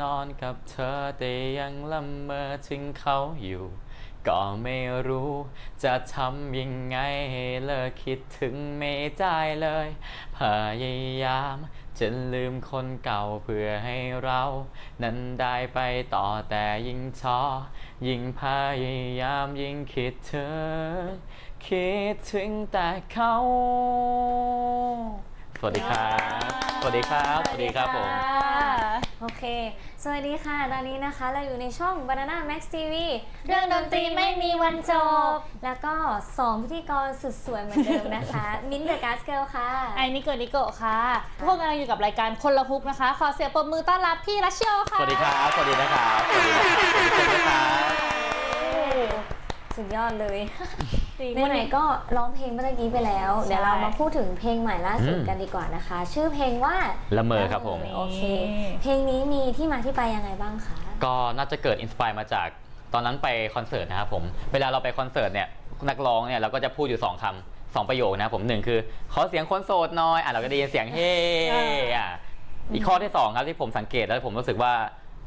ที่นอนกับเธอแต่ยังละเมอถึงเขาอยู่ ก็ไม่รู้จะทำยังไงให้เลิกคิดถึงไม่ได้เลย พยายามจะลืมคนเก่าเพื่อให้เรา นั้นได้ไปต่อแต่ยิ่งท้อยิ่งพยายามยิ่งคิดถึงคิดถึงแต่เขา สวัสดีครับ สวัสดีครับ สวัสดีครับผม โอเค สวัสดีค่ะ ตอนนี้นะคะเราอยู่ในช่อง Banana Max TV เรื่องดนตรีไม่มีวันจบ แล้วก็ 2 พิธีกรสุดสวยเหมือนเดิมนะคะ มิ้นท์เดอะการ์สเกลค่ะ ไอ้นิโกะนิโกะค่ะ พวกเราอยู่กับรายการคนละฮุกนะคะ ขอเสียงปรบมือต้อนรับพี่รัชโยค่ะ สวัสดีครับ สวัสดีนะครับ สวัสดีนะครับสวัสดีทุกคนนะครับ สุดยอดเลย จริงไหนๆก็ร้องเพลงเมื่อกี้ไปแล้ว ใช่ เดี๋ยวเรามาพูดถึงเพลงใหม่ล่าสุดอืม กันดีกว่านะคะ ชื่อเพลงว่าละเมอครับผม โอเค เพลงนี้มีที่มาที่ไปยังไงบ้างคะก็น่าจะเกิดอินสปายมาจากตอนนั้นไปคอนเสิร์ตนะครับผมเวลาเราไปคอนเสิร์ตเนี่ยนักร้องเนี่ยเราก็จะพูดอยู่2คำสองประโยคนะครับผมหนึ่งคือ ขอเสียงคนโสดหน้อยอะเราก็ได้ยินเสียงเฮ้อะอีกข้อที่สองครับที่ผมสังเกตแล้วผมรู้สึกว่า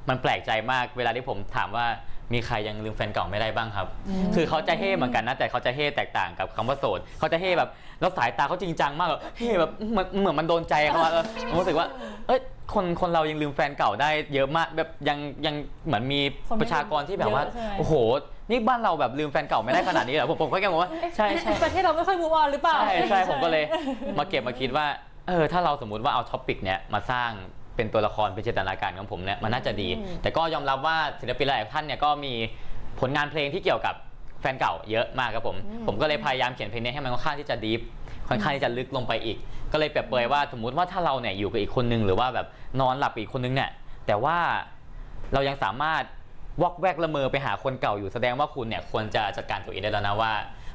มันแปลกใจมากเวลาที่ผมถามว่า มีใครยังลืมแฟนเก่าไม่ได้บ้างครับ คือเขาจะเฮ่เหมือนกันนะแต่เขาจะเฮ่แตกต่างกับคำว่าโสดเขาจะเฮ่แบบแล้วสายตาเขาจริงจังมากแบบเฮ่แบบเหมือนเหมือนมันโดนใจเขาว่าเออผมรู้สึกว่า เอ้ยคนคนเรายังลืมแฟนเก่าได้เยอะมากแบบยังยังเหมือนมีคนไม่ประชากรที่แบบว่าเยอะใช่ไหม โอ้โห นี่บ้านเราแบบลืมแฟนเก่าไม่ได้ขนาดนี้เหรอผมผมก็แค่บอกว่าใช่ใช่ ประเทศเราไม่ค่อยมูฟออนหรือเปล่า ใช่ใช่ผมก็เลยมาเก็บมาคิดว่าเออถ้าเราสมมุติว่าเอาท็อปิกเนี้ยมาสร้าง เป็นตัวละครเป็นจินตนาการของผมเนี่ยมันน่าจะดีอืมแต่ก็ยอมรับว่าศิลปินหลายท่านเนี่ยก็มีผลงานเพลงที่เกี่ยวกับแฟนเก่าเยอะมากครับผม ผมก็เลยพยายามเขียนเพลงนี้ให้มันค่อนข้างที่จะดีฟค่อนข้างที่จะลึกลงไปอีก ก็เลยเปรียบเปรยว่าสมมุติว่าถ้าเราเนี่ยอยู่กับอีกคนนึง หรือว่าแบบนอนหลับกับอีกคนนึงเนี่ยแต่ว่าเรายังสามารถวอกแวกละเมอไปหาคนเก่าอยู่แสดงว่าคุณเนี่ยควรจะจัดการตัวเองได้แล้วนะว่า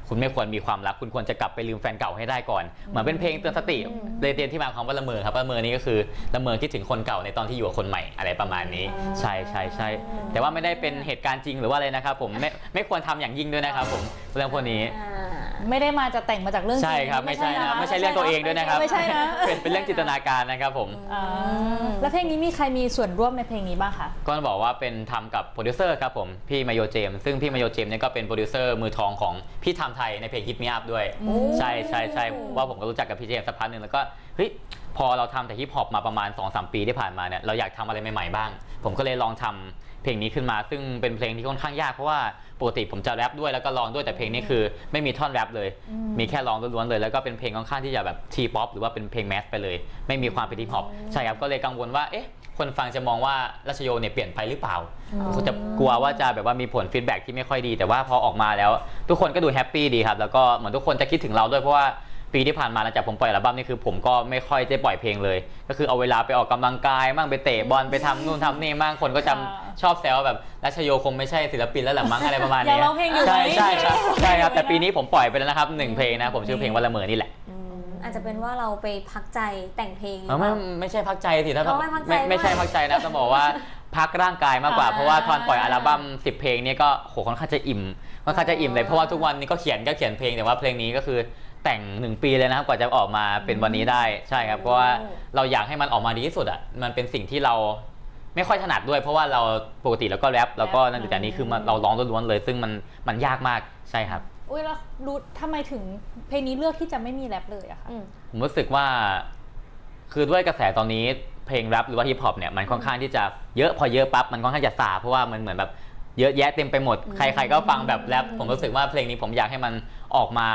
คุณไม่ควรมีความรักคุณควรจะกลับไปลืมแฟนเก่าให้ได้ก่อน เหมือนเป็นเพลงเตือนสติเลยเตียนที่มาของคำว่าละเมอครับละเมอนี่ก็คือละเมอคิดถึงคนเก่าในตอนที่อยู่กับคนใหม่อะไรประมาณนี้ ใช่ใช่ใช่แต่ว่าไม่ได้เป็นเหตุการณ์จริงหรือว่าอะไรนะครับผมไม่ไม่ควรทำอย่างยิ่งด้วยนะครับผมเรื่องพวกนี้ อ่า ไม่ได้มาจะแต่งมาจากเรื่องจงใช่ครับไม่ใช่นะไม่ใช่เรื่องตัวเองด้วยนะครับไม่ใช่นะเป็นเป็นเรื่องจินตนาการนะครับผมอ่าแล้วเพลงนี้มีใครมีส่วนร่วมในเพลงนี้บ้างคะก็ต้องบอกว่าเป็นทำกับโปรดิวเซอร์ครับผมพี่มาโยเจมส์ซึ่งพี่มาโยเจมส์เนี่ยก็เป็นโปรดิวเซอร์มือทองของพี่ทำไทยในเพลง Hit Me Up ด้วยอืมใช่ใช่ใช่ว่าผมก็รู้จักกับพี่เจมส์สักพักหนึ่งแล้วก็เฮ้ยพอเราทำแต่ฮิปฮอปมาประมาณ 2-3 ปีที่ผ่านมาเนี่ยเราอยากทำอะไรใหม่ๆบ้าง ผมก็เลยลองทำเพลงนี้ขึ้นมา ซึ่งเป็นเพลงที่ค่อนข้างยากเพราะว่า ปกติผมจะแรปด้วยแล้วก็ร้องด้วยแต่เพลงนี้คือ ไม่มีท่อนแรปเลย มีแค่ร้องล้วนๆเลย แล้วก็เป็นเพลงค่อนข้างที่จะแบบทีป๊อปหรือว่าเป็นเพลงแมสไปเลย ไม่มีความเป็นฮิปฮอปใช่ครับก็เลยกังวลว่าเอ๊ะคนฟังจะมองว่ารัชโยเนี่ยเปลี่ยนไปหรือเปล่าเขาจะกลัวว่าจะแบบว่ามีผลฟีดแบ็กที่ไม่ค่อยดี แต่ว่าพอออกมาแล้ว ทุกคนก็ดูแฮปปี้ดีครับแล้วก็เหมือนทุกคนจะคิดถึงเราด้วยเพราะว่า ปีที่ผ่านมาหลังจากผมปล่อยอัลบั้มนี่คือ ผมก็ไม่ค่อยได้ปล่อยเพลงเลย ก็คือเอาเวลาไปออกกำลังกายมั่งไปเตะบอลไปทำนู่นทำนี่มั่งคนก็จำอ่าชอบแซวว่าแบบรัชโยคงไม่ใช่ศิลปินแล้วแหละมั้งอะไรประมาณอยากนี้ร้องเพลงอยู่ไหมใช่ใช่ครับใช่ครับแต่ปีนี้ผมปล่อยไปแล้วนะครับหนึ่งเพลงนะผมชื่อเพลงว่าละเมอนี่แหละอืมอาจจะเป็นว่าเราไปพักใจแต่งเพลงหรือเออเปไม่ล่าไม่ใช่พักใจสิถ้าอ๋อไม่พักใจไม่ไม่ใช่ด้วยพักใจนะต้องบอกว่าพักร่างกายมากกว่าอ่าเพราะว่าตอนปล่อยอัลบั้ม10 เพลงนี้ก็โหค่อนข้างจะอิ่มค่อนข้างจะอิ่มเลยเพราะว่าทุกวันนี้ก็เขียนก็เขียนเพลงแต่ว่าเพลงนี้ก็คือ แต่งหนึ่งปีเลยนะครับกว่าจะออกมาเป็นวันนี้ได้ใช่ครับเพราะว่าเราอยากให้มันออกมาดีที่สุดอะมันเป็นสิ่งที่เราไม่ค่อยถนัดด้วย เพราะว่าเราปกติเราก็แรปแล้วก็นั่นแต่อันนี้คือมันเราร้องล้วนๆเลย ซึ่งมันมันยากมากใช่ครับอุ้ยแล้วรู้ทำไมถึงเพลงนี้เลือกที่จะไม่มีแรปเลยอะคะอืมผมรู้สึกว่า คือด้วยกระแสตอนนี้เพลงแรปหรือว่าฮิปฮอปเนี่ยมันค่อนข้างที่จะเยอะพอเยอะปั๊บมันค่อนข้างจะสาเพราะว่ามันเหมือนแบบเยอะแยะเต็มไปหมด ใคร ๆ ก็ฟังแบบแรปผมรู้สึกว่าเพลงนี้ผมอยากให้มันออกมา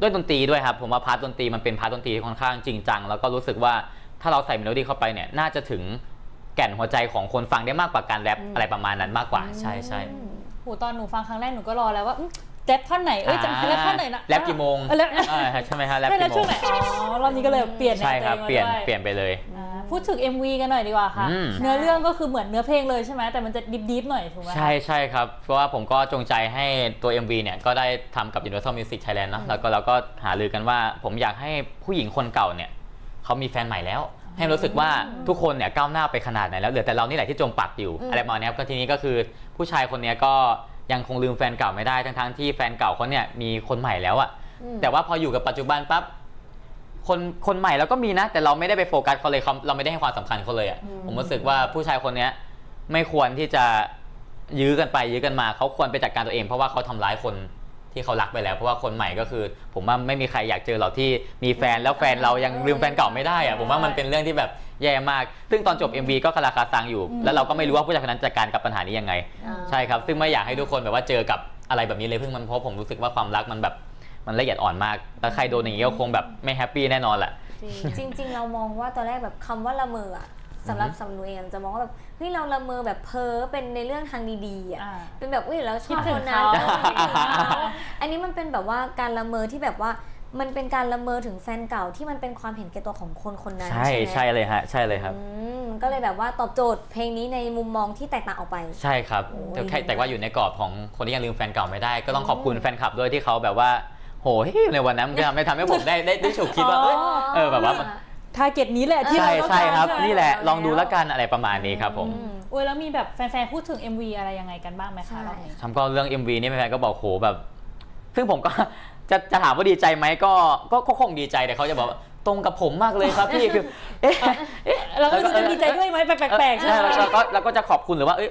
ด้วยดนตรีด้วยครับผมว่าพาร์ทดนตรีมันเป็นพาร์ทดนตรีที่ค่อนข้างจริงจังแล้วก็รู้สึกว่าถ้าเราใส่เมโลดี้เข้าไปเนี่ยน่าจะถึงแก่นหัวใจของคนฟังได้มากกว่าการแรปอะไรประมาณนั้นมากกว่าใช่ใช่โหตอนหนูฟังครั้งแรกหนูก็รอแล้วว่าอื้อแรปท่อนไหนเอ้ยจะแรปท่อนไหนนะแรปกี่โมงเออแรปอ่าใช่ไหมฮะแรปไม่แรปกี่โมช่วงงไหนอ๋อรอบนี้ก็เลยเปลี่ยนแนวใช่ครับตัวเปลี่ยนองมาด้วยเปลี่ยนไปเลยอ่า พูดถึง MV กันหน่อยดีกว่าค่ะ อืม เนื้อเรื่องก็คือเหมือนเนื้อเพลงเลยใช่ไหมแต่มันจะดิบๆหน่อยถูกไหมใช่ใช่ครับ เพราะว่าผมก็จงใจให้ตัว MV เนี่ย ก็ได้ทำกับ Universal Music Thailand เนอะแล้วก็เราก็หารือกันว่าผมอยากให้ผู้หญิงคนเก่าเนี่ยเขามีแฟนใหม่แล้ว ให้รู้สึกว่าทุกคนเนี่ยก้าวหน้าไปขนาดไหนแล้วเหลือแต่เรานี่แหละที่จมปักอยู่อืม อะไรประมาณเนี้ยครับก็ทีนี้ก็คือผู้ชายคนเนี้ยก็ยังคงลืมแฟนเก่าไม่ได้ทั้งๆที่แฟนเก่าเขาเนี่ยมีคนใหม่แล้วอะ อืม แต่ว่าพออยู่กับปัจจุบันปั๊บ คนคนใหม่เราก็มีนะ แต่เราไม่ได้ไปโฟกัสเขาเลยเขาเราไม่ได้ให้ความสำคัญเขาเลยอะอืมผมรู้สึกว่าผู้ชายคนเนี้ย ไม่ควรที่จะยื้อกันไปยื้อกันมาเขาควรไปจัดการตัวเอง เพราะว่าเขาทำร้ายคนที่เขารักไปแล้ว เพราะว่าคนใหม่ก็คือ ผมว่าไม่มีใครอยากเจอหรอกที่มีแฟนแล้วแฟนเรายังลืมแฟนเก่าไม่ได้อะผมว่ามันเป็นเรื่องที่แบบแย่มาก ซึ่งตอนจบ MV ก็คาราคาซังอยู่อืมแล้วเราก็ไม่รู้ว่าผู้ชายคนนั้นจัดการกับปัญหานี้ยังไงอ่าใช่ครับ ซึ่งไม่อยากให้ทุกคนแบบว่าเจอกับอะไรแบบนี้เลยเพิ่งมันเพราะผมรู้สึกว่าความรักมันแบบ มันละเอียดอ่อนมากแล้วใครโดนอย่างนี้ก็คงแบบไม่แฮปปี้แน่นอนแหละ จริงๆเรามองว่าตอนแรกแบบคำว่าละเมออะสำหรับอือฮึสำหรับหนูเองจะมองว่าแบบเฮ้ยเราละเมอแบบเพ้อเป็นในเรื่องทางดีๆอะอ่าเป็นแบบอุ้ยเราชคิดอบถึคงนนั้นเขาเออคิดถึงเขาอันนี้มันเป็นแบบว่าการละเมอที่แบบว่ามันเป็นการละเมอถึงแฟนเก่าที่มันเป็นความเห็นแก่ตัวของคนคนนั้นใช่ไหมใช่เลยฮะ ใช่เลยครับ อืมก็เลยแบบว่าตอบโจทย์เพลงนี้ในมุมมองที่แตกต่างออกไป ใช่ครับโอ้ยแต่แค่ดีมากแต่ว่าอยู่ในกรอบของคนที่ยังลืมแฟนเก่าไม่ได้ ก็ต้องขอบคุณแฟนคลับด้วยที่เขาแบบว่า โหเฮ้ยในวันนั้นมันก็ทำให้ทำให้ผมได้ได้ได้ฉุกคิดว่าเอ้ยเออแบบว่าทาร์เก็ตนี้แหละที่ใช่เราต้องใช่การครับใช่ไหมนี่แหละลองดูแล้วกันอะไรประมาณนี้ครับผม อืมโอ้ยแล้วมีแบบแฟนๆพูดถึง MV อะไรยังไงกันบ้างไหมใช่ คะรอบนี้ ทำก็เรื่อง MV นี่แฟนๆก็บอกโหแบบ ซึ่งผมก็ จะจะถามว่าดีใจไหมก็ก็ก็คงดีใจแต่เขาจะบอกว่าตรงกับผมมากเลยครับพี่คือเอ๊ะเอ๊ะเราก็แล้วก็จะดีใจด้วยไหมแปลกๆใช่ไหม แล้วก็แล้วก็จะขอบคุณหรือว่าเอ้ย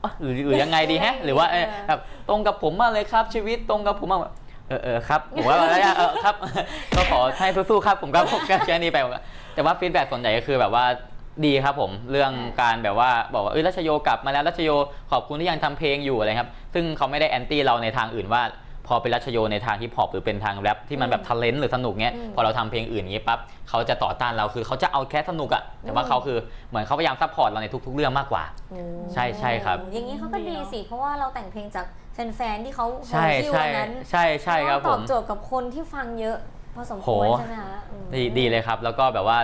เอ้ยหรือหรือยังไงดีฮะ หรือว่าเอ้ยแบบตรงกับผมมากเลยครับชีวิตตรงกับผมมาก เออเออครับผมว่าแล้วเออครับ ก็ขอให้สู้ๆครับผมก็ผมก็แค่นี้ไปผมก็แต่ว่าฟีดแบ็กส่วนใหญ่ก็คือแบบว่าดีครับผมเรื่องการแบบว่าบอกว่าเอ้ยรัชโยกลับมาแล้วรัชโยขอบคุณที่ยังทำเพลงอยู่อะไรครับ ซึ่งเขาไม่ได้แอนตี้เราในทางอื่นว่า พอเป็นรัชโยในทางฮิปฮอปหรือเป็นทางแรปที่มันแบบท a เลนต์หรือสนุกเงี้ยอืมพอเราทำเพลงอื่นอย่างงี้ปั๊บเขาจะต่อต้านเราคือเขาจะเอาแค่สนุกอะแต่ว่าอืมเขาคือเหมือนเขาพยายามซัพพอร์ตเราในทุก ๆ เรื่องมากกว่าโอ้ใช่ใช่ครับ อย่างนี้เขาก็ดีสิเพราะว่าเราแต่งเพลงจากแฟนๆที่เขาโหใช่ที่ใช่วันนั้นใช่ใช่ครับตผอบมโจทย์กับคนที่ฟังเยอะพอสมควรโหใช่ไหมคะอืมดีดีเลยครับ แล้วก็แบบว่า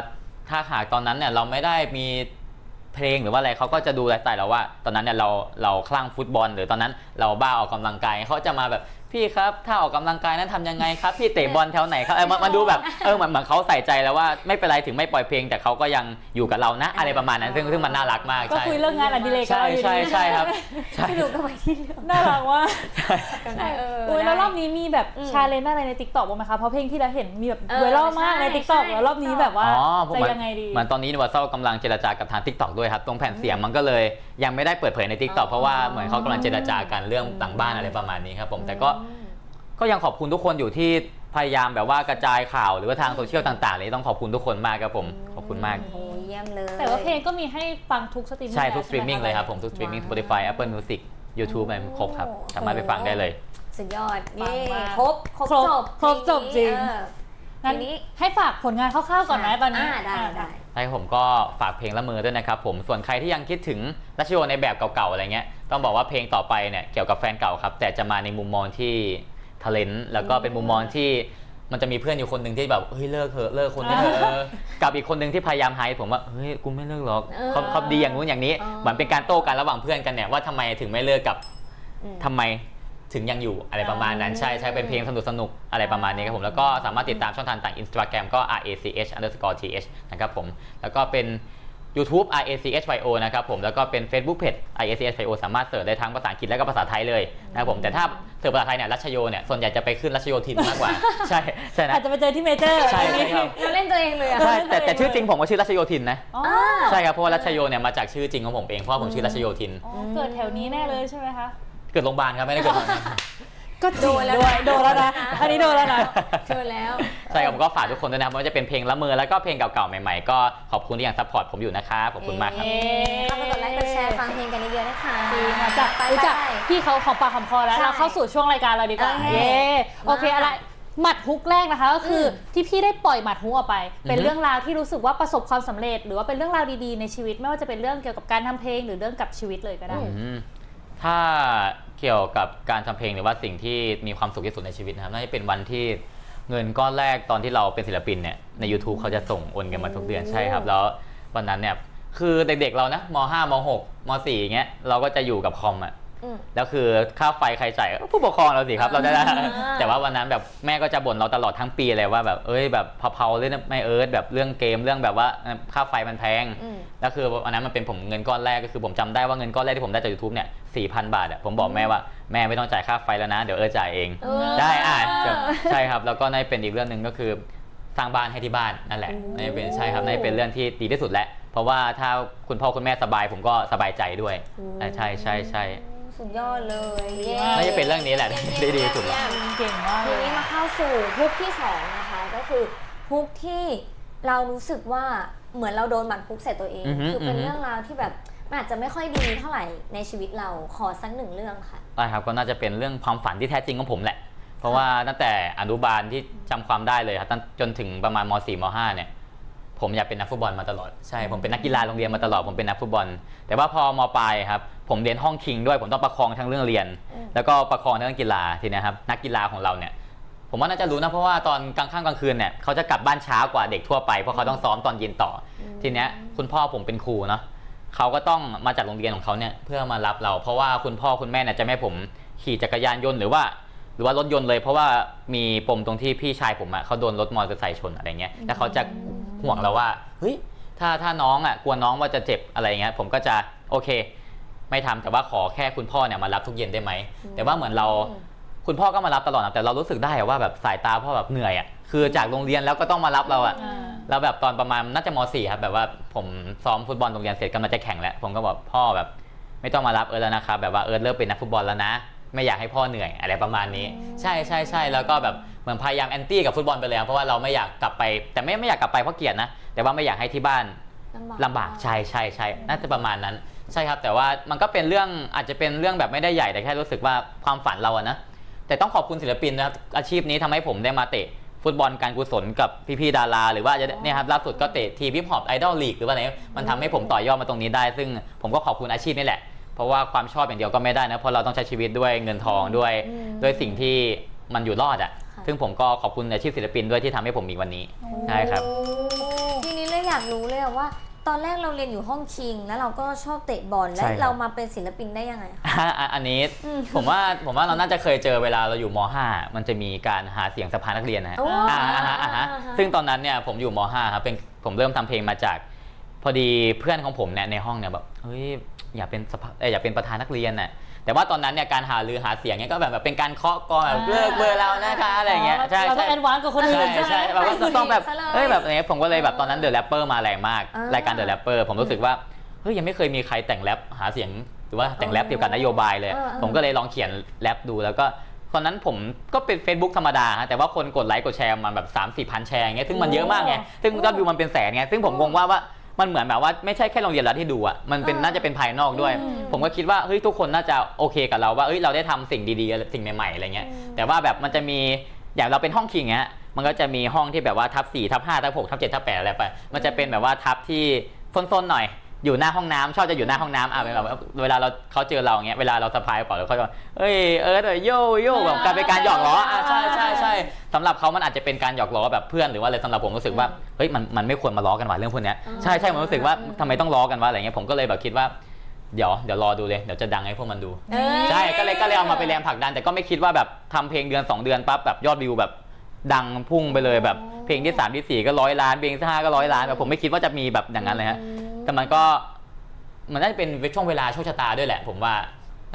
ถ้าหากตอนนั้นเนี่ยเราไม่ได้มีเพลงหรือว่าอะไรเขาก็จะดูไลฟ์สไตล์เราว่า ตอนนั้นเนี่ยเราเราคลั่งฟุตบอล หรือตอนนั้นเราบ้าออกกำลังกายเขาจะมาแบบ พี่ครับถ้าออกกำลังกายนั้นทำยังไงครับ พี่เตะบอลแถวไหนครับเออมันมันดูแบบเออเหมือนเหมือนเขาใส่ใจแล้วว่าไม่เป็นไรถึงไม่ปล่อยเพลง แต่เขาก็ยังอยู่กับเรานะ อะไรประมาณนั้น ซึ่งซึ่งมันน่ารักมากก็ใช่คุยเรื่องงานอดิเรกกันใช่เราอยู่ใช่ดีใช่ครับใช่พี่หนูก็ไปที่เรื่องน่ารักว่ากกันได้เออโอ้ยแล้วได้รอบนี้มีแบบอืมชาเลนจ์อะไรในติ๊กต็อกบ้างไหมคะเพราะเพลงที่เราเห็นมีแบบเออไวรัลมากในใช่ติ๊กต็อกใช่แล้วรอบนี้แบบว่าอ๋อผมจะเหมือนยังไงดีเหมือนตอนนี้นิวาเซลกำลังเจรจากับทาง t ิ k t o k ด้วยครับตรงแผ่นเสียงมันก็เลยยังไม่ได้เปิดเผยใน t ิ k t o k อ๋อเพราะว่าเหมือนเขากำลังเจรจากันเรื่องหลังบ้านอะไรประมาณนี้ครับผมแต่ก็ ก็ยังขอบคุณทุกคนอยู่ที่พยายามแบบว่ากระจายข่าวหรือว่าทางโซเชียลต่างๆเลยต้องขอบคุณทุกคนมากครับผมขอบคุณมาก โอ้ยเยี่ยมเลยแต่ว่าเพลงก็มีให้ฟังทุกสตรีมมิ่งใช่แล้วทุกสตรีมมิ่งใช่เลไหยครับผมทุกสตรีมมิ่ง Spotify Apple Music YouTube อะไรครบครับ สามารถไปฟังได้เลย สุดยอดปังเย้มากครบครบครบจบครบจบจริงเอองั้นทีนี้ให้ฝากผลงานคร่าวๆก่อนไหมตอนนี้อ่าได้ได้ใช่ผมก็ฝากเพลงละเมอด้วยนะครับผมส่วนใครที่ยังคิดถึงรัชโยในแบบเก่าๆอะไรเงี้ยต้องบอกว่าเพลงต่อไปเนี่ยเกี่ยวกับแฟนเก่าครับแต่จะมาในมุมมองที่ ท a เลนต์แล้วก็เป็นมุมมองที่มันจะมีเพื่อนอยู่คนหนึ่งที่แบบเฮ้ยเลิกเถอะเลิกคนนี้เถอะเออกับอีกคนหนึ่งที่พยายามไฮผมว่าเฮ้ยกูไม่เลิกหรอกเออเขาเขาดีอย่างนู้นอย่างนี้อ๋อเหมือนเป็นการโต้กันระหว่างเพื่อนกันเนี่ยว่าทำไมถึงไม่เลิกกับอืม ทำไมถึงยังอยู่อะไรประมาณนั้นอ่าใช่ใช่เป็นเพลงสนุกสนุกๆอะไรประมาณนี้ครับผมแล้วก็สามารถติดตามช่องทางต่าง Instagram ก็ rach underscore th นะครับผมแล้วก็เป็น YouTube rachyo นะครับผมแล้วก็เป็น Facebook Page rachyo สามารถเสิร์ชได้ทั้งภาษาอังกฤษและก็ภาษาไทยเลยนะครับผมแต่ถ้าเสิร์ชภาษาไทยเนี่ยรัชโยเนี่ยส่วนใหญ่จะไปขึ้นรัชโยทินมากกว่า ใช่ใช่นะ อาจจะไปเจอที่เมเจอร์ใช่ใช่ครับ เราเล่นตัวเองเลยอะใช่แต่แต่ชื่อจริงผมก็ชื่อรัชโยทินนะอ๋อใช่ครับเพราะว่ารัชโยเนี่ยมาจากชื่อจริงของผมเองเพราะว่าผมชื่อรัชโยทิน อ๋อเกิดแถวนี้แน่เลยใช่ไหมคะ เกิดโรงพยาบาลครับไม่ได้เกิดโรงพยาบาล ก็จริงด้วยโดนแล้วนะ อันนี้โดนแล้วนะ เจอแล้ว ใช่ครับผมก็ฝากทุกคนด้วยนะครับไม่ว่าจะเป็นเพลงละเมอแล้วก็เพลงเก่าๆใหม่ๆ ก็ขอบคุณที่ยังซัพพอร์ตผมอยู่นะครับขอบคุณมากครับเอ๊ะเข้าไปกดไลค์กดแชร์ฟังเพลงกันเยอะๆนะคะ จริงอะจากไปรู้จักไปพี่เขาของปากของคอแล้ว ใช่เราเข้าสู่ช่วงรายการเราดีกว่า โอเคเย้โอเคมาอะไรหมัดฮุกแรกนะคะก็คืออมที่พี่ได้ปล่อยหมัดฮุกออกไป เป็นอือฮึ เรื่องราวที่รู้สึกว่าประสบความสำเร็จ หรือว่าเป็นเรื่องราวดีๆในชีวิต ไม่ว่าจะเป็นเรื่องเกี่ยวกับการทำเพลงหรือเรื่องกับชีวิตเลยก็ได้ อืมถ้า เกี่ยวกับการทำเพลงหรือว่าสิ่งที่มีความสุขที่สุดในชีวิตนะครับน่าจะเป็นวันที่เงินก้อนแรกตอนที่เราเป็นศิลปินเนี่ยใน YouTube เขาจะส่งโอนกันมาทุกเดือนใช่ครับ แล้ววันนั้นเนี่ยคือเด็กๆเรานะม .5 ม .6 ม .4 อย่างเงี้ยเราก็จะอยู่กับคอมอะ อืม แล้วคือค่าไฟใครจ่ายก็ผู้ปกครองเราสิครับเราจะได้อ่าแต่ว่าวันนั้นแบบแม่ก็จะบ่นเราตลอดทั้งปีเลยว่าแบบเอ้ยแบบเผาๆเลยนะไม่เอิร์ธแบบเรื่องเกมเรื่องแบบว่าเอ่อค่าไฟมันแพง อืม แล้วคือวันนั้นมันเป็นผมเงินก้อนแรกก็คือผมจำได้ว่าเงินก้อนแรกที่ผมได้จาก YouTube เนี่ยสี่พันบาทอะผมบอกแม่ว่าแม่ไม่ต้องจ่ายค่าไฟแล้วนะ เดี๋ยวเอิร์ธจ่ายเอง เออ ได้อ่าใช่ครับ แล้วก็ในเป็นอีกเรื่องหนึ่งก็คือสร้างบ้านให้ที่บ้านนั่นแหละโอ้นั่นเป็นใช่ครับนั่นเป็นเรื่องที่ดีที่สุดแล้วเพราะว่าถ้าคุณพ่อคุณแม่สบายผมก็สบายใจด้วยอ่าใช่ใช่ใช่ สุดยอดเลยเย้น่าจะเป็นเรื่องนี้แหละที่ดีที่สุดแล้ว เก่งมากเลทียนี้มาเข้าสู่ฮุกที่สองนะคะก็คือฮุกที่เรารู้สึกว่าเหมือนเราโดนหมัดฮุกใส่ตัวเอง อือฮึคือเป็นอือฮึ เรื่องราวที่แบบมันอาจจะไม่ค่อยดีเท่าไหร่ในชีวิตเราขอสักหนึ่งเรื่องค่ะ ได้ครับก็น่าจะเป็นเรื่องความฝันที่แท้จริงของผมแหละ เพราะว่าตั้งแต่อนุบาลที่จำความได้เลยครับตั้งจนถึงประมาณม .4 ม .5 เนี่ย ผมอยากเป็นนักฟุตบอลมาตลอด ใช่ ผมเป็นนักกีฬาโรงเรียนมาตลอด ผมเป็นนักฟุตบอล แต่ว่าพอมปลายครับ ผมเรียนห้องคิงด้วยผมต้องประคองทั้งเรื่องเรียนอืมแล้วก็ประคองทั้งเรื่องกีฬาทีเนี้ยครับนักกีฬาของเราเนี่ยผมว่าน่าจะรู้นะเพราะว่าตอนกลางค่ำกลางคืนเนี่ยเขาจะกลับบ้านช้ากว่าเด็กทั่วไปเพราะเขาต้องซ้อมตอนเย็นต่ออมทีเนี้ยคุณพ่อผมเป็นครูเนาะเขาก็ต้องมาจากโรงเรียนของเขาเนี่ยเพื่อมารับเรา เพราะว่าคุณพ่อคุณแม่เนี่ยจะไม่ให้ผมขี่จักรยานยนต์หรือว่า หรือว่ารถยนต์เลย เพราะว่ามีปมตรงที่พี่ชายผมอะเขาโดนรถมอเตอร์ไซค์ชนอะไรเงี้ยแล้วเขาจะห่วงเราว่าเฮ้ยถ้าถ้าน้องอะกลัวน้องว่าจะเจ็บอะไรเงี้ยผมก็จะโอเค ไม่ทำแต่ว่าขอแค่คุณพ่อเนี่ยมารับทุกเย็นได้ไหมแต่ว่าเหมือนเราคุณพ่อก็มารับตลอดนะแต่เรารู้สึกได้อะว่าแบบสายตาพ่อแบบเหนื่อยอะคือจากโรงเรียนแล้วก็ต้องมารับเราอะอ่าแล้วแบบตอนประมาณน่าจะม .4 ครับแบบว่าผมซ้อมฟุตบอลโรงเรียนเสร็จกำลังจะแข่งแล้วผมก็บอกพ่อแบบ ไม่ต้องมารับเอิร์ธแล้วนะครับแบบว่าเอิร์ธเลิกเป็นนักฟุตบอลแล้วนะ ไม่อยากให้พ่อเหนื่อยอะไรประมาณนี้ ใช่ใช่ใช่แล้วก็แบบเหมือนพยายามแอนตี้กับฟุตบอลไปเลยครับเพราะว่าเราไม่อยากกลับไป แต่ไม่ไม่อยากกลับไปเพราะเกลียดนะแต่ว่าไม่อยากให้ที่บ้านลำบากใช่ใช่ใช่น่าจะประมาณนั้น ใช่ครับ แต่ว่ามันก็เป็นเรื่องอาจจะเป็นเรื่องแบบไม่ได้ใหญ่แต่แค่รู้สึกว่าความฝันเราอะนะแต่ต้องขอบคุณศิลปินนะครับอาชีพนี้ทำให้ผมได้มาเตะฟุตบอลการกุศลกับพี่ๆดารา หรือว่าจะเนี่ยครับล่าสุดก็เตะทีมฮิปฮอปไอดอลลีกหรือว่าอะไรมันทำให้ผมต่อยอดมาตรงนี้ได้ ซึ่งผมก็ขอบคุณอาชีพนี่แหละ เพราะว่าความชอบอย่างเดียวก็ไม่ได้นะเพราะเราต้องใช้ชีวิตด้วยเงินทองด้วยอืมด้วยสิ่งที่มันอยู่รอดอะค่ะซึ่งผมก็ขอบคุณอาชีพศิลปินด้วยที่ทำให้ผมมีวันนี้ใช่ครับทีนี้เลยอยากรู้เลยอะว่า ตอนแรกเราเรียนอยู่ห้องคิง แล้วเราก็ชอบเตะบอลใช่แล้วครับ เรามาเป็นศิลปินได้ยังไงคะ อะอะอันนี้อืมผมว่าผมว่าเราน่าจะเคยเจอเวลาเราอยู่ม .5 มันจะมีการหาเสียงสภานักเรียนนะฮะโอ้อ่าอ่าฮะอ่าฮะซึ่งตอนนั้นเนี่ยผมอยู่ม .5 ครับเป็นผมเริ่มทำเพลงมาจาก พอดีเพื่อนของผมเนี่ยในห้องเนี่ยแบบเฮ้ยอยากเป็นสภาเอ้ยอยากเป็นประธานนักเรียนน่ะ แต่ว่าตอนนั้นเนี่ยการหารือหาเสียงเนี่ยก็แบบแบบเป็นการเคาะกลองแบบเลิกเบอร์เรานะคะอะไรอย่างเงี้ยใช่เราต้อใช่ งแอดวานซ์กับคนอื่นใช่ใช่ไหมใช่แบบว่าต้องแบบซะเลยเฮ้ยแบบนี้ผมก็เลยแบบตอนนั้นเดอะแรปเปอร์มาแรงมาก อ่ารายการเดอะแรปเปอร์ผมรู้สึกว่าเฮ้ยยังไม่เคยมีใครแต่งแรปหาเสียงหรือว่าแต่งแรปเกี่ยวกับนโยบายเลย เออเออผมก็เลยลองเขียนแรปดูแล้วก็ตอนนั้นผมก็เป็น Facebook ธรรมดาฮะแต่ว่าคนกดไลค์กดแชร์มาแบบ3 4มสี่พันแชร์อย่างเงี้ยซึ่งมันเยอะมากไงซึ่งยอดวิวมันเป็นแสนไงซึ่งผมงงว่าว่า มันเหมือนแบบว่าไม่ใช่แค่โรงเรียนแล้วที่ดูอะมันเป็นเออน่าจะเป็นภายนอกด้วยอืมผมก็คิดว่าเฮ้ยทุกคนน่าจะโอเคกับเราว่าเฮ้ยเราได้ทำสิ่งดีๆสิ่งใหม่ๆอะไรเงี้ยอืมแต่ว่าแบบมันจะมีอย่างเราเป็นห้องคิงเงี้ยมันก็จะมีห้องที่แบบว่าทับ4ทับ5ทับ6ทับ7ทับ8อะไรไปมันจะเป็นแบบว่าทับที่ซนๆหน่อย อยู่หน้าห้องน้ำชอบจะอยู่หน้าห้องน้ำอะเป็นแบบว่าเวลาเราเขาเจอเราเงี้ยเวลาเราสะพายกระเป๋าแล้วเขาจะเอ้ยเออเดี๋ยวโยโย่แบบกลายเป็นการหยอกล้ออะใช่ใช่ใช่สำหรับเขามันอาจจะเป็นการหยอกล้อแบบเพื่อนหรือว่าอะไรสำหรับผมรู้สึกว่าเฮ้ยมันมันไม่ควรมาล้อกันว่ะเรื่องพวกเนี้ยอ๋อใช่ใช่ผมรู้สึกว่าทำไมต้องล้อกันวะอะไรเงี้ยผมก็เลยแบบคิดว่าเดี๋ยวเดี๋ยวรอดูเลยเดี๋ยวจะดังให้พวกมันดูเอ้ยใช่ก็เลยก็เลยเอามาเป็นแรงผลักดัน แต่ก็ไม่คิดว่าแบบทำเพลงเดือน 2 เดือนปั๊บแบบยอดวิวแบบดังพุ่งไปเลยแบบเพลงที่3ที่4ก็ร้อยล้านเพลงที่5ก็ร้อยล้านแบบผมไม่คิดว่าจะมีแบบอย่างนั้นเลยฮะ แต่มันก็มันน่าจะเป็นช่วงเวลาโชคชะตาด้วยแหละ ผมว่า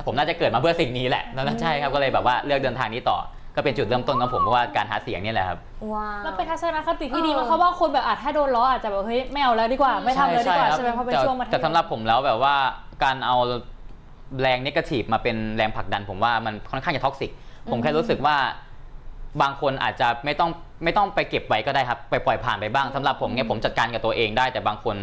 ผมน่าจะเกิดมาเพื่อสิ่งนี้แหละนั่นใช่ครับก็เลยแบบว่าเลือกเดินทางนี้ต่อ ก็เป็นจุดเริ่มต้นของผมเพราะว่าการหาเสียงนี่แหละครับว้าวแล้วเป็นทัศนคติที่ดีเออมากเพราะว่าคนแบบอาจถ้าโดนล้ออาจจะแบบเฮ้ยไม่เอาแล้วดีกว่าไม่ทำเลยดีกว่าครับใช่ไหมเพราะเป็นแต่ช่วงมัธยมแต่สำหรับผมแล้วแบบว่าการเอาแรงนิเกทีฟมาเป็นแรงผลักดัน ผมว่ามันค่อนข้างจะท็อกซิกผมแค่รู้สึกว่าบางคนอาจจะไม่ต้องไม่ต้องไปเก็บไว้ก็ได้ครับ ไปปล่อยผ่านไปบ้างสำหรับผมเนี่ยผมจัดการกับตัวเองได้แต่บางคน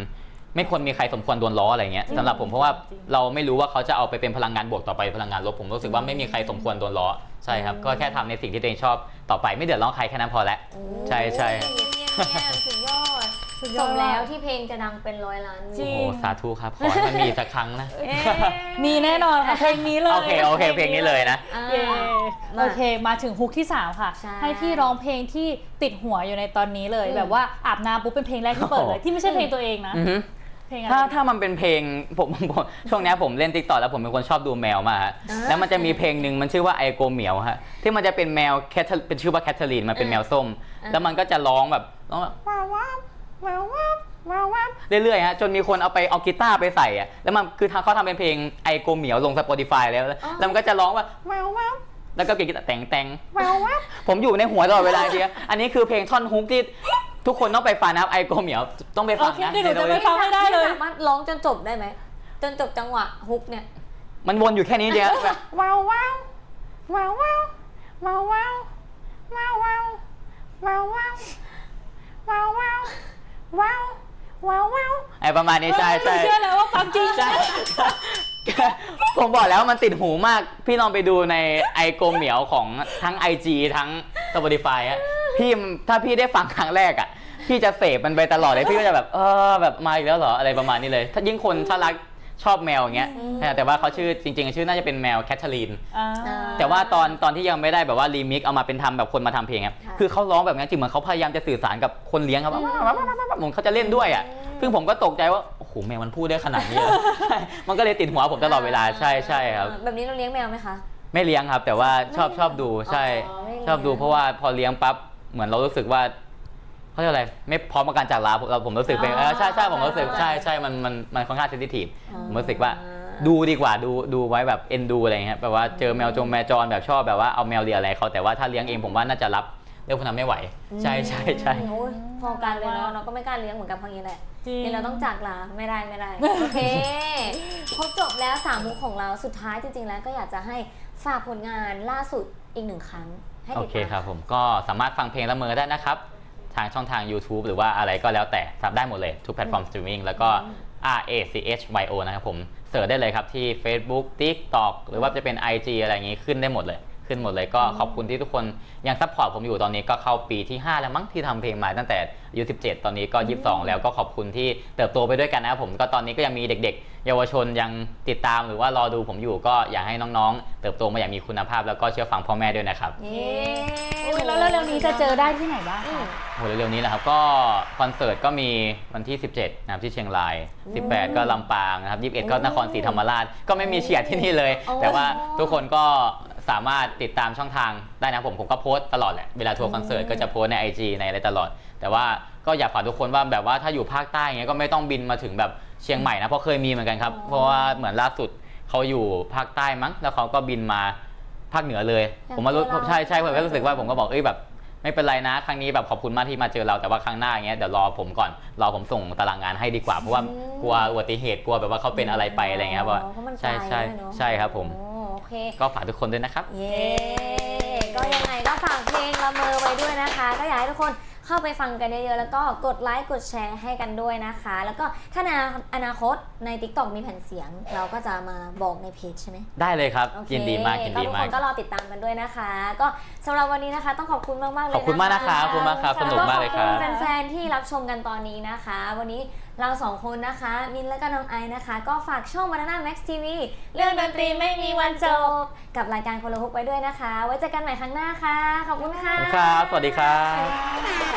ไม่ควรมีใครสมควรโดนล้ออะไรเงี้ยสำหรับผมเพราะว่าจริงเราไม่รู้ว่าเขาจะเอาไปเป็นพลังงานบวกต่อไปพลังงานลบผมรู้สึกว่าไม่มีใครสมควรโดนล้อใช่ครับก็แค่ทำในสิ่งที่ตัวเองชอบต่อไปไม่เดือดร้อนใครแค่นั้นพอแล้วใช่ใช่เยี่ยมเยี่ยมสุดยอดสุดยสอดมแล้วที่เพลงจะดังเป็นร้อยล้านวิวจริโอ้งโหสาธุครับขอให้มันมีสักครั้งนะเอ๊ะมีแน่นอนค่ะเพลงนี้เลยโอเคโอเคเพลงนี้เลยนะ อ่า เย้มาโอเคมาถึงฮุกที่ 3 ค่ะ ใช่ ให้พี่ร้องเพลงที่ติดหัวอยู่ในตอนนี้เลยอืมแบบว่าอาบน้ำปุ๊บเป็นเพลงแรกที่เปิดเลยโอ้โหที่ไม่ใช่เพลงตัวเองนะ อือฮึ เพลงอะไร ถ้าถ้ามันเป็นเพลงผมผมผมช่วงเนี้ยผมเล่นติ๊กต็อกแล้วผมเป็นคนชอบดูแมวมากฮะอ่าแล้วมันจะมีเพลงหนึ่งมันชื่อว่าไอโกเหมียวฮะที่มันจะเป็นแมวแคทเป็นชื่อว่าแคทเธอรีนมันเป็นแมวส้ม อ่า แล้วมันก็จะร้องแบบร้องแบบว้าวว้าวว้าวว้าวว้าวว้าวเรื่อยๆฮะจนมีคนเอาไปเอากีตาร์ไปใส่อะแล้วมันคือทางเขาทำเป็นเพลงไอโกเหมียวลง Spotify แล้วแล้วมันก็จะร้องว่าว้าวว้าวแล้วก็เปลี่ยนกีตาร์แต่งแต่ง ว้าวว้าว ผมอยู่ในหัวตลอดเวลาจริงๆอันนี้คือเพลงท่อนฮุกที่ ทุกคนต้องไปฟังนะครับไอโกเหมียวต้องไปฟังโอเคนะเดี๋ยวหนูจะไป ฟังให้ได้เลยพี่สามารถร้องจนจบได้ไหม จนจบจังหวะฮุกเนี่ย มันวนอยู่แค่นี้เดียวแบบ ว้าวว้าวว้าวว้าวว้าวว้าวว้าวว้าวว้าวว้าวว้าวว้าวว้าวว้าวว้าวไอประมาณนี้ใช่ใช่ เชื่อแล้วว่าฟังจริง ใช่ผมบอกแล้วมันติดหูมาก พี่ลองไปดูในไอโกเหมียวของทั้ง IG ทั้ง Spotify อะ พี่ถ้าพี่ได้ฟังครั้งแรกอะพี่จะเสพมันไปตลอดเลยพี่ก็จะแบบเออแบบมาอีกแล้วเหรออะไรประมาณนี้เลย ถ้ายิ่งคนถ้ารักชอบแมวอย่างเงี้ยอืมแต่ว่าเขาชื่อจริง ๆ ชื่อน่าจะเป็นแมวแคทเธอรีนอ่าแต่ว่าตอนตอนที่ยังไม่ได้แบบว่ารีมิกเอามาเป็นทำแบบคนมาทำเพลงครับค่ะคือเขาร้องแบบนั้นจริงเหมือนเขาพยายามจะสื่อสารกับคนเลี้ยงครับอืมเหมือนเขาจะเล่นด้วยอะซึ่งผมก็ตกใจว่าโอ้โหแมวมันพูดได้ขนาดนี้เหรอใช่มันก็เลยติดหัวผมตลอดเวลาใช่ใช่ครับแบบนี้เราเลี้ยงแมวไหมคะไม่เลี้ยงครับ แต่ว่าชอบไม่ชอบดูใช่อ๋อไม่เลี้ยงชอบดูเพราะว่าพอเลี้ยงปั๊บ เหมือนเรารู้สึกว่าเขาเรียกอะไรไม่พร้อมกับการจากลาเราผมรู้สึกเป็นอ๋อเออใช่ใช่ผมรู้สึกเข้าใจใช่ใช่มันมันมันค่อนข้างเซนซิทีฟอ๋อผมรู้สึกว่าดูดีกว่าดูดูไว้แบบเอ็นดูอะไรเงี้ยแบบว่าเจอแมวจงแมวจรแบบชอบแบบว่าเอาแมวเลียอะไรเขาแต่ว่าถ้าเลี้ยงเองผมว่าน่าจะรับเรื่องพวกนั้นไม่ไหว ใช่ใช่ใช่โอ้ยพอกันเลยเนาะเราก็ไม่กล้าเลี้ยงเหมือนกันเพราะงี้แหละจริงนี่เราต้องจากลาไม่ได้ไม่ได้ โอเคครบจบแล้วสามมุกของเราสุดท้ายจริงๆแล้วก็อยากจะให้ฝากผลงานล่าสุดอีกหนึ่งครั้ง ให้โอติดเคตามครับผมก็สามารถฟังเพลงละเมอได้นะครับ ทางช่องทาง YouTube หรือว่าอะไรก็แล้วแต่ทำได้หมดเลย ทุกแพลตฟอร์มสตรีมมิ่งแล้วก็ R A C H Y O นะครับผมเสิร์ชได้เลยครับที่ Facebook TikTok หรือว่าจะเป็น IG อะไรอย่างงี้ขึ้นได้หมดเลย ขึ้นหมดเลยก็ขอบคุณที่ทุกคนยังซัพพอร์ตผมอยู่ตอนนี้ก็เข้าปีที่ 5 แล้วมั้งที่ทำเพลงมาตั้งแต่อายุ17 ตอนนี้ก็ 22 แล้วก็ขอบคุณที่เติบโตไปด้วยกันนะครับผมก็ตอนนี้ก็ยังมีเด็ก ๆ เยาวชนยังติดตามหรือว่ารอดูผมอยู่ก็อยากให้น้องๆ เติบโตมาอย่างมีคุณภาพแล้วก็เชื่อฟังพ่อแม่ด้วยนะครับ เย้อุ๊ยแล้วเร็วๆนี้จะเจอได้ที่ไหนบ้างอืคะมโหเร็วๆนี้แหละครับก็คอนเสิร์ตก็มีวันที่ 17นะครับที่เชียงราย 18 ก็ลำปางนะครับ 21 ก็นครศรีธรรมราช ก็ไม่มีเฉียดที่นี่เลยโอ้แต่ว่าทุกคนก็ สามารถติดตามช่องทางได้นะผมผมก็โพสต์ตลอดแหละเวลาทัวร์คอนเสิร์ตก็จะโพสต์ใน IG ในอะไรตลอด แต่ว่าก็อยากฝากทุกคนว่าแบบว่าถ้าอยู่ภาคใต้อย่างเงี้ยก็ไม่ต้องบินมาถึงแบบเชียงใหม่นะเพราะเคยมีเหมือนกันครับ เพราะว่าเหมือนล่าสุดเขาอยู่ภาคใต้มั้งแล้วเขาก็บินมาภาคเหนือเลย ผมมารู้อยากเจอเรา ใช่ใช่ผมก็รู้สึกว่าผมก็บอกเอ้ยแบบ ไม่เป็นไรนะ ครั้งนี้แบบขอบคุณมากที่มาเจอเราแต่ว่าครั้งหน้าอย่างเงี้ยเดี๋ยวรอผมก่อนรอผมส่งตารางงานให้ดีกว่าเพราะว่าอืมกลัวอุบัติเหตุกลัวแบบว่าเขาเป็นอะไรไปอะไรเงี้ยครับว่าเพราะมันไกลใช่ใช่ด้วยเนอะ ใช่ครับผม โอ้โอ เค ก็ฝากทุกคนด้วยนะครับ เย้ ก็ยังไงก็ฝากเพลงละเมอไว้ด้วยนะคะ ก็อยากให้ทุกคน เข้าไปฟังกันเยอะๆแล้วก็กดไลค์กดแชร์ให้กันด้วยนะคะ แล้วก็ถ้าในอนาคตใน TikTok มีแผ่นเสียง เราก็จะมาบอกในเพจใช่ไหมได้เลยครับโอเคยินดีมากยินดีทุกมาคก นก็รอติดตามกันด้วยนะคะ ก็สำหรับวันนี้นะคะ ต้องขอบคุณมากๆเลยขอบคุณมากนะครับขอบคุณมากครับสนุกมากเลยครับ แวขอบคุณแฟนๆที่รับชมกันตอนนี้นะคะ วันนี้เราสองคนนะคะ มินและก็น้องไอซ์นะคะ ก็ฝากช่อง Banana Max TV เรื่องดนตรีไม่มีวันจบ กับรายการคนละฮุกไว้ด้วยนะคะ ไว้เจอกันใหม่ครั้งหน้าค่ะ ขอบคุณค่ะ ขอบคุณครับ สวัสดีครับบ๊